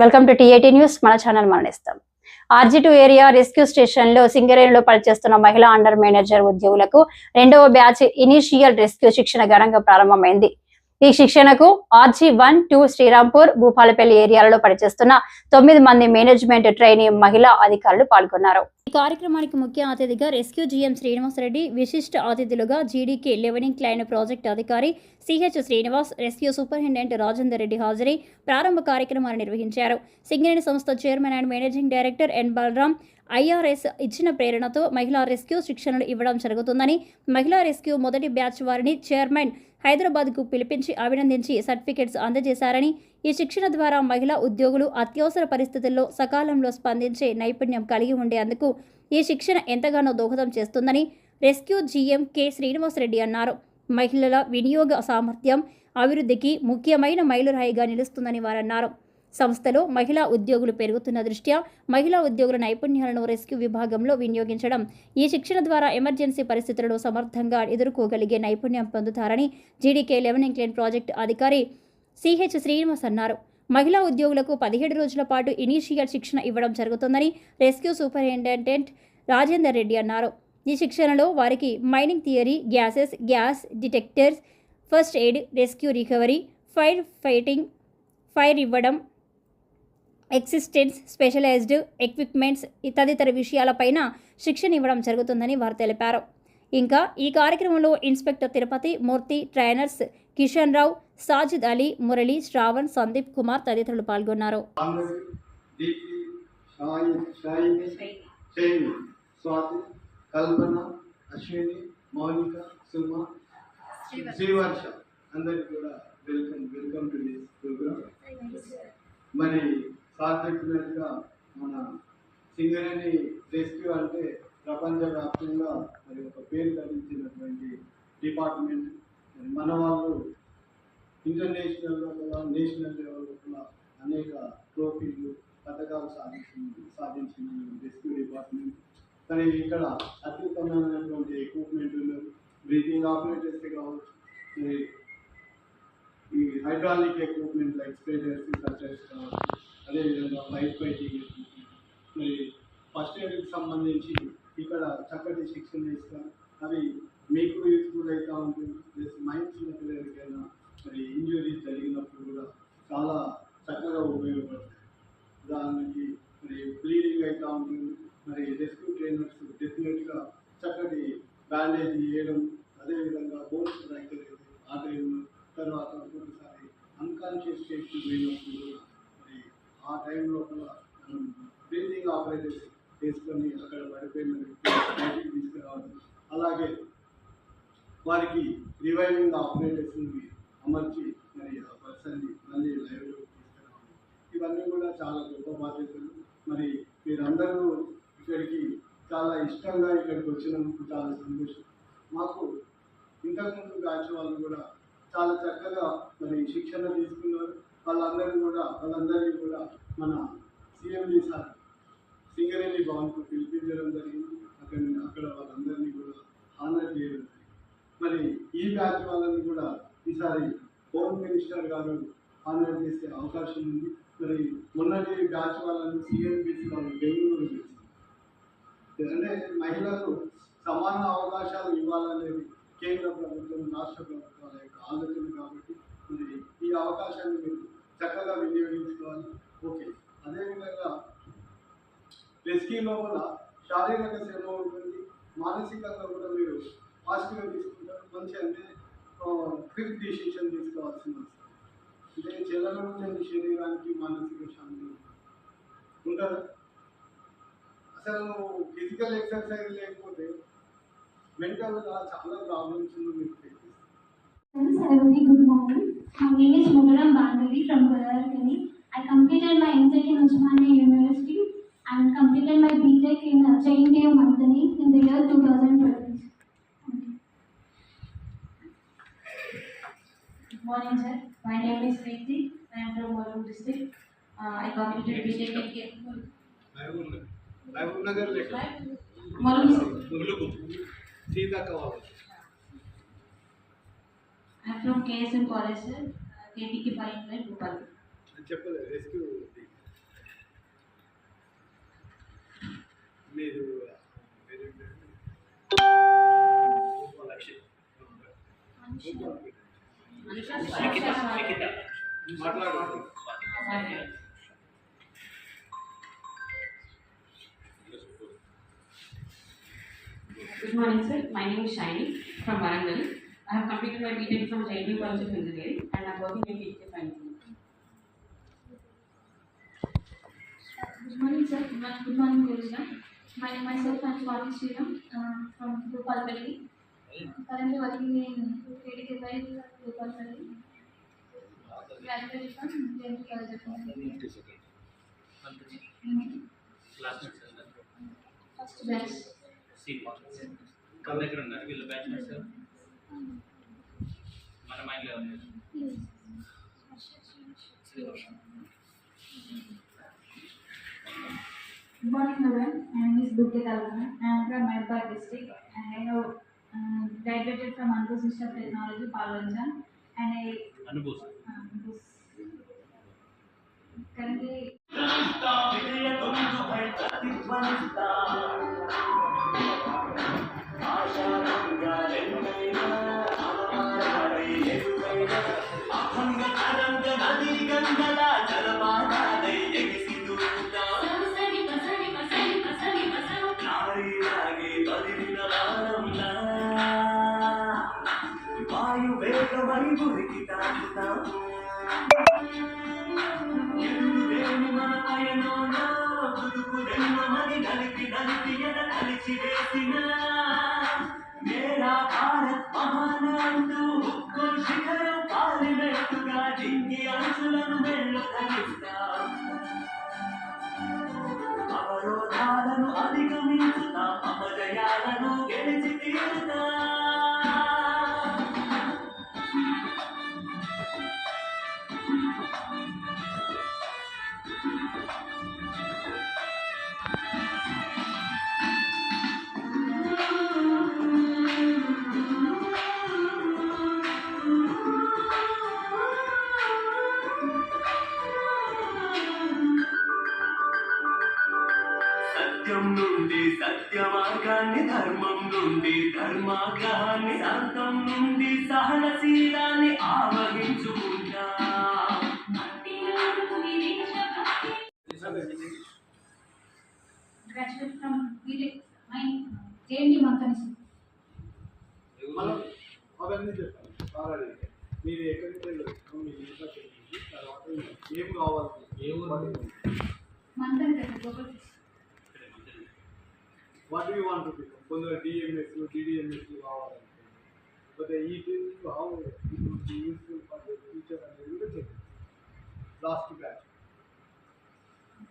Welcome to TAT news. మన channel మరణిస్తాం. RG two area rescue స్టేషన్లో సింగరేణిలో పనిచేస్తున్న మహిళా అండర్ మేనేజర్ ఉద్యోగులకు రెండవ బ్యాచ్ ఇనీషియల్ రెస్క్యూ శిక్షణ ఘనంగా ప్రారంభమైంది. ఈ శిక్షణకు RG one two Srirampur Bhupalpalli ఏరియాలలో పనిచేస్తున్న తొమ్మిది మంది మేనేజ్మెంట్ ట్రైనీ మహిళా అధికారులు పాల్గొన్నారు. ఈ కార్యక్రమానికి ముఖ్య అతిథిగా రెస్క్యూ జీఎం శ్రీనివాసరెడ్డి విశిష్ట అతిథులుగా జీడీకే లెవెనింగ్ క్లైన్ ప్రాజెక్ట్ అధికారి CH Srinivas rescue superintendent Rajender Reddy హాజరై ప్రారంభ కార్యక్రమాన్ని నిర్వహించారు. సింగరేణి సంస్థ chairman and managing director N Balaram IRS ఇచ్చిన ప్రేరణతో మహిళా రెస్క్యూ శిక్షణలు ఇవ్వడం జరుగుతుందని మహిళా రెస్క్యూ మొదటి బ్యాచ్ వారిని చైర్మన్ హైదరాబాద్కు పిలిపించి అభినందించి సర్టిఫికెట్స్ అందజేశారని ఈ శిక్షణ ద్వారా మహిళా ఉద్యోగులు అత్యవసర పరిస్థితుల్లో సకాలంలో స్పందించే నైపుణ్యం కలిగి ఉండేందుకు ఈ శిక్షణ ఎంతగానో దోహదం చేస్తుందని రెస్క్యూ జీఎం కె శ్రీనివాసరెడ్డి అన్నారు. మహిళల వినియోగ సామర్థ్యం అభివృద్ధికి ముఖ్యమైన మైలురాయిగా నిలుస్తుందని వారన్నారు. సంస్థలో మహిళా ఉద్యోగులు పెరుగుతున్న దృష్ట్యా మహిళా ఉద్యోగుల నైపుణ్యాలను రెస్క్యూ విభాగంలో వినియోగించడం ఈ శిక్షణ ద్వారా ఎమర్జెన్సీ పరిస్థితులను సమర్థంగా ఎదుర్కోగలిగే నైపుణ్యం పొందుతారని జీడీకే లెవెన్ ఇంక్లైన్ ప్రాజెక్టు అధికారి సిహెచ్ శ్రీనివాస్ అన్నారు. మహిళా ఉద్యోగులకు పదిహేడు రోజుల పాటు ఇనీషియల్ శిక్షణ ఇవ్వడం జరుగుతుందని రెస్క్యూ సూపరింటెండెంట్ రాజేందర్ రెడ్డి అన్నారు. ఈ శిక్షణలో వారికి mining theory gases gas detectors first aid rescue recovery fire fighting fire ఇవ్వడం ఎక్సిస్టెన్స్ స్పెషలైజ్డ్ ఎక్విప్మెంట్స్ తదితర విషయాలపైన శిక్షణ ఇవ్వడం జరుగుతుందని వారు తెలిపారు. ఇంకా ఈ కార్యక్రమంలో ఇన్స్పెక్టర్ తిరుపతి మూర్తి ట్రైనర్స్ కిషన్ రావు సాజిద్ అలీ మురళి శ్రావణ్ సందీప్ కుమార్ తదితరులు పాల్గొన్నారు. కల్పన అశ్విని మౌనిక సుమ శ్రీవర్ష. అందరికి కూడా welcome welcome to this program. మరి సార్ మన సింగరేణి రెస్క్యూ అంటే ప్రపంచవ్యాప్తంగా మరి ఒక పేరు గడించినటువంటి డిపార్ట్మెంట్. మరి మన వాళ్ళు ఇంటర్నేషనల్ లెవెల్లో నేషనల్ లెవెల్లో కూడా అనేక ట్రోఫీలు పథకాలు సాధించింది సాధించిన రెస్క్యూ డిపార్ట్మెంట్. కానీ ఇక్కడ అత్యుత్తమైనటువంటి ఎక్విప్మెంట్లు బ్రీతింగ్ ఆపరేటర్స్ కావచ్చు మరి ఈ hydraulic equipment like sprayers surgers కావచ్చు అదేవిధంగా లైఫ్ ఫైటింగ్ ఎక్విప్మెంట్ మరి ఫస్ట్ ఎయిడ్కి సంబంధించి ఇక్కడ చక్కటి శిక్షణ ఇస్తారు అవి మీకు యూస్ఫుల్ అవుతూ ఉంటుంది. ప్లస్ మైండ్ చిన్న పిల్లలకైనా మరి ఇంజురీస్ జరిగినప్పుడు కూడా చాలా చక్కగా ఉపయోగపడతాయి ఉదాహరణకి మరి బ్లీడింగ్ అవుతూ ఉంటుంది మరి రెస్క్యూ ట్రైనర్స్ డెఫినెట్గా చక్కటి బ్యాండేజ్ చేయడం అదేవిధంగా బోన్స్ ఫ్రాక్చర్ అయితే ఆ టైంలో తర్వాత ఒక్కొక్కసారి అన్కాన్షియస్ స్టేట్కి పోయినప్పుడు కూడా మరి ఆ టైంలో కూడా మనం బ్రీతింగ్ ఆపరేటర్స్ చేసుకొని అక్కడ పడిపోయిన వ్యక్తి బయటికి తీసుకురావడం అలాగే వారికి రివైవింగ్ ఆపరేటర్స్ని అమర్చి మరి ఆ పర్సన్ని మళ్ళీ లైవ్లో తీసుకురావాలి ఇవన్నీ కూడా చాలా గొప్ప బాధ్యతలు. మరి మీరందరూ ఇక్కడికి చాలా ఇష్టంగా ఇక్కడికి వచ్చినందుకు చాలా సంతోషం. మాకు ఇంతకుముందు బ్యాచ్ వాళ్ళు కూడా చాలా చక్కగా మరి శిక్షణ తీసుకున్నారు. వాళ్ళందరూ కూడా వాళ్ళందరినీ కూడా మన సీఎండీ సార్ సింగరేణి భవన్కు పిలిపించడం జరిగింది. అక్కడ అక్కడ వాళ్ళందరినీ కూడా ఆనర్ చేయడం మరి ఈ బ్యాచ్ వాళ్ళని కూడా ఈసారి హోమ్ మినిస్టర్ గారు ఆనర్ చేసే అవకాశం ఉంది. మరి మొన్నటి బ్యాచ్ వాళ్ళని సిఎంబిసి వాళ్ళు బెంగళూరు చేసింది అంటే మహిళలకు సమాన అవకాశాలు ఇవ్వాలనేది కేంద్ర ప్రభుత్వం రాష్ట్ర ప్రభుత్వాల యొక్క ఆలోచన కాబట్టి మరి ఈ అవకాశాన్ని మీరు చక్కగా వినియోగించుకోవాలి. ఓకే. అదేవిధంగా రెస్క్యూ లోపల శారీరక శ్రమ ఉంటుంది. మానసికంగా కూడా మీరు పాజిటివ్గా తీసుకుంటారు మంచి అంటే క్విక్ డిసిషన్ తీసుకోవాల్సిన అవసరం అంటే చెల్లగొట్టలేని శరీరానికి మానసిక శాంతి ఉంటారు అసలు నువ్వు ఫిజికల్ ఎక్సర్సైజ్ లేకపోతే మెంటల్గా చాలా ప్రాబ్లమ్స్ మీకు face చేస్తాయి. Friends, a very good morning. My name is Mugaram Bandari from Godavarkani. I completed my MTech in Osmania University and completed my BTech in uh, JNTU Mantani in the year 2012. Morning, sir. My name is Preeti. I am from Bollywood district. Uh, I completed BTEC in Kerala. Mahabubnagar सीधा Kawal I M from KSM college sir KT के fine में भोपाल చెప్పలేదు rescue మీరు Good morning, sir. My name is Shiny from Warangal. I have completed my BTech from JD College of Engineering and I'm working in teacher science. Good morning, sir. Good morning, morning. My name myself, I'm Swati Sriram uh, from Gopalpalli. Currently working in KDKY Gopalpalli. Graduated from JNT College of Engineering. First batch. మన దగ్గర ఉన్నారు వీళ్ళు bachelors మన మైండ్లో ఉన్నారు Good morning, everyone. My name is Dukya Talvana. I am from Mayapur district and I have uh, graduated from Anbu System of Technology, Palvancha. And I అనుభూతి um, was currently వాయువేగమై కలిసి వేసిన మేరా భారత్ మహాన్ అంటూ శిఖరం కాలినట్టుగా డింగి అంచులను వెళ్ళు అవరోధాలను అధిగమించుతాం అపజయాలను సత్యం నుండి సత్య మార్గాన్ని ధర్మం నుండి ధర్మాగ్రహాన్ని శాంతం నుండి సహనశీలాన్ని ఆవహించుకుంటా. అవన్నీ చెప్పాను ఆల్రెడీ మీరు ఎక్కడి నుంచి వెళ్ళొచ్చు మీ ఇంట్లో తెలిసింది తర్వాత ఏం కావాలి? ఏ వాట్ యూ వాంట్ టు కొందరు డిఎంఎస్ డిడిఎంఎస్ కావాలంటే. లేకపోతే ఈ హౌ యూస్ఫుల్ ఫర్ ఫ్యూచర్ అనేది కూడా చెప్పండి లాస్ట్ బ్యాచ్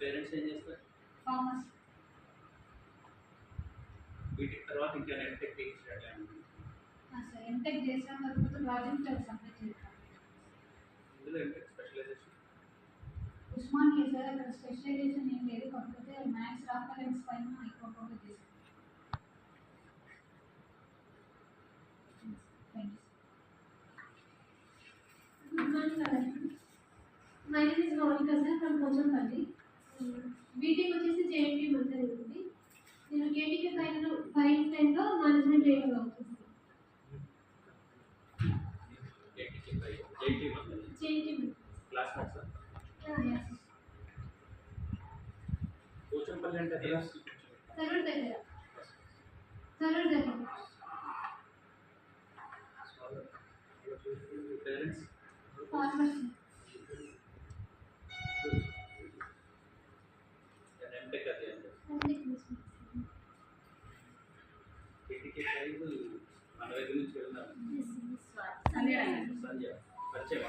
పేరెంట్స్ ఏం చేస్తారు? Farmers. బీటెక్ తర్వాత ఇంకా నెట్ టెక్నిక్స్ సార్ ఎంటెక్ చేసాం కాకపోతే ప్రాజెక్ట్ సబ్మిట్ చేస్తాం ఇందులో ఎంటెక్ స్పెషలైజేషన్? ఉస్మానియా సార్ అక్కడ స్పెషలైజేషన్ ఏం లేదు కాకపోతే మ్యాథ్స్ రాఫరెన్స్ పైన ఎక్కువ My name is Monica sir from Pochampalli. BTech వచ్చేసి జేఎన్టీ ఉంది నేను కేటీకే ఫైవ్ ఫైవ్ టెన్లో మేనేజ్మెంట్ క్లాస్మేట్స్ మంత్రి పోచంపల్లి అంటే? సరూర్ దగ్గర సరూర్ దగ్గర పేరెంట్స్ ఫార్మర్స్ ఎంటెక్ అది అంటే ఎంటెక్ ఎయిటీకి ఫైవ్ మన దగ్గర నుంచి వెళ్ళినారు Sanjay. సంజయ్ పరిచయం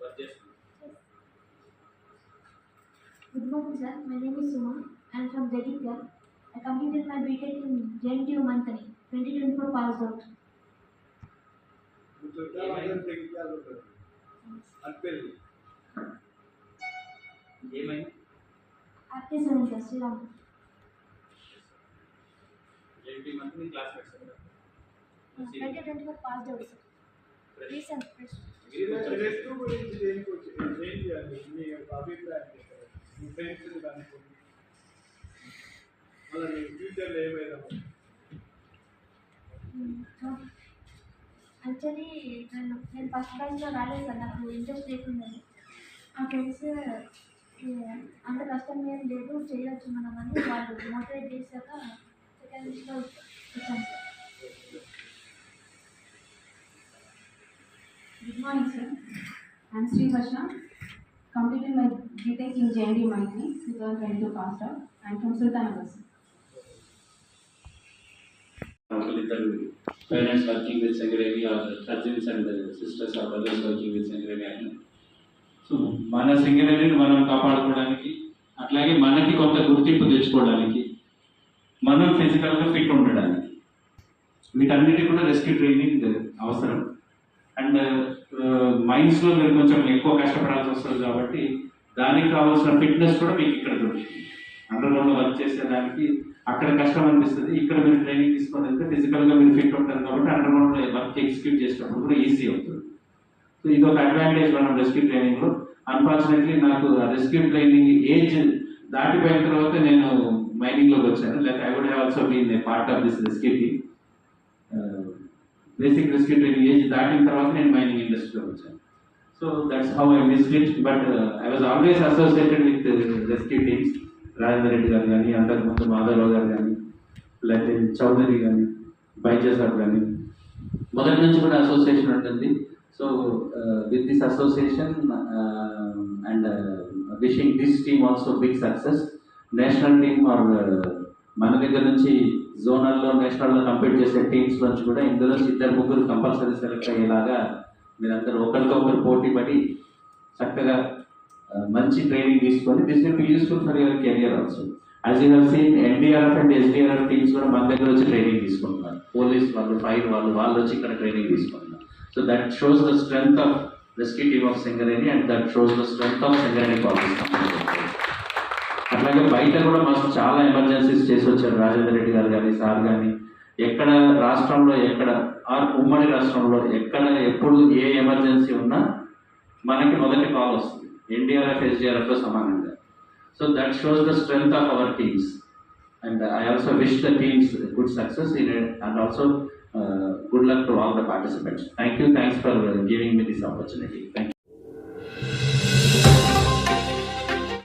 వర్క్ చేస్తుంది Good morning, sir. My name is Suma. I am from Jaditya. I completed my BTech in JNTU Mantani. 2024 passed out. आपके sir sir Shri Ram. JNT month में क्लास कर सकते हैं ट्वेंटी ट्वेंटी पर पास दे सकते please sir please rest को बोले JN को जेएन दिया नहीं अभी प्लान कर फ्रेंड्स से बात करो मतलब फ्यूचर ले में था యాక్చువల్లీ నేను నేను ఫస్ట్ బ్యాచ్లో రాలేదు సార్ నాకు ఇంట్రెస్ట్ లేకుందని మా ఫ్రెండ్స్ అంత కష్టం ఏం లేదు చేయొచ్చు మనం అని వాళ్ళు మోటివేట్ చేశాక సెకండ్ లిస్ట్లో వచ్చాను sir Good morning, sir. I'm Sri Varsha. Completed my BTech in JND Maitri, 2022 passed out. I'm from Sultanagar. sir. Parents working with secretary are cousins and sisters are brothers working with secretary అని so మన సింగరేణిని మనం కాపాడుకోవడానికి అట్లాగే మనకి కొంత గుర్తింపు తెచ్చుకోవడానికి మనం ఫిజికల్గా ఫిట్ ఉండడానికి వీటన్నిటి కూడా రెస్క్యూ ట్రైనింగ్ అవసరం. అండ్ మైండ్స్లో uh, మీరు కొంచెం ఎక్కువ కష్టపడాల్సి వస్తుంది కాబట్టి దానికి కావాల్సిన ఫిట్నెస్ కూడా మీకు ఇక్కడ దొరుకుతుంది. అండర్గ్రౌండ్లో వర్క్ చేసేదానికి అక్కడ కష్టం అనిపిస్తుంది. ఇక్కడ మీరు ట్రైనింగ్ తీసుకొని వెళ్తే ఫిజికల్గా మీరు ఫిట్ ఉంటారు కాబట్టి అండర్ గ్రౌండ్లో వర్క్ ఎగ్జిక్యూట్ చేసేటప్పుడు కూడా ఈజీ అవుతుంది. సో ఇది ఒక అడ్వాంటేజ్ మనం రెస్క్యూ ట్రైనింగ్లో అన్ఫార్చునేట్లీ నాకు రెస్క్యూ ట్రైనింగ్ ఏజ్ దాటిపోయిన తర్వాత నేను మైనింగ్లోకి వచ్చాను. Like I would have also been a part of this rescue team basic rescue training age దాటిన తర్వాత నేను మైనింగ్ ఇండస్ట్రీలోకి వచ్చాను. So that's how I miss it but I was always associated with rescue teams Rajendra Reddy garu కానీ అంతకుముందు మాధవరావు గారు కానీ లేకపోతే చౌదరి కానీ బైజా కానీ. మొదటి నుంచి కూడా అసోసియేషన్ ఉంటుంది. So with this association and wishing this team also big success national team are మన దగ్గర నుంచి జోనల్లో నేషనల్లో కంపీట్ చేసే టీమ్స్ నుంచి కూడా ఇందులో ఇద్దరు ముగ్గురు కంపల్సరీ సెలెక్ట్ అయ్యేలాగా మీరందరూ ఒకరితో ఒకరు పోటీ పడి చక్కగా మంచి ట్రైనింగ్ తీసుకొని this will be useful for your career also as you have seen NDRF and SDRF teams కూడా మన దగ్గర వచ్చి ట్రైనింగ్ తీసుకుంటున్నారు. పోలీస్ వాళ్ళు ఫైర్ వాళ్ళు వాళ్ళు వచ్చి ఇక్కడ ట్రైనింగ్ తీసుకుంటున్నారు. So that shows the strength of rescue team of Singareni and that shows the strength of Singareni college అట్లాగే బయట కూడా మస్తు చాలా ఎమర్జెన్సీస్ చేసి వచ్చారు. రాజేంద్ర రెడ్డి గారు కానీ సార్ కానీ ఎక్కడ రాష్ట్రంలో ఎక్కడ ఆర్ ఉమ్మడి రాష్ట్రంలో ఎక్కడ ఎప్పుడు ఏ ఎమర్జెన్సీ ఉన్నా మనకి మొదటి కాల్ వస్తుంది. ఎన్డీఆర్ఎఫ్ ఎస్డీఆర్ఎఫ్తో సమానంగా so that shows the strength of our teams and I also wish the teams good success in and also good luck to all the participants thank you thanks for giving me this opportunity thank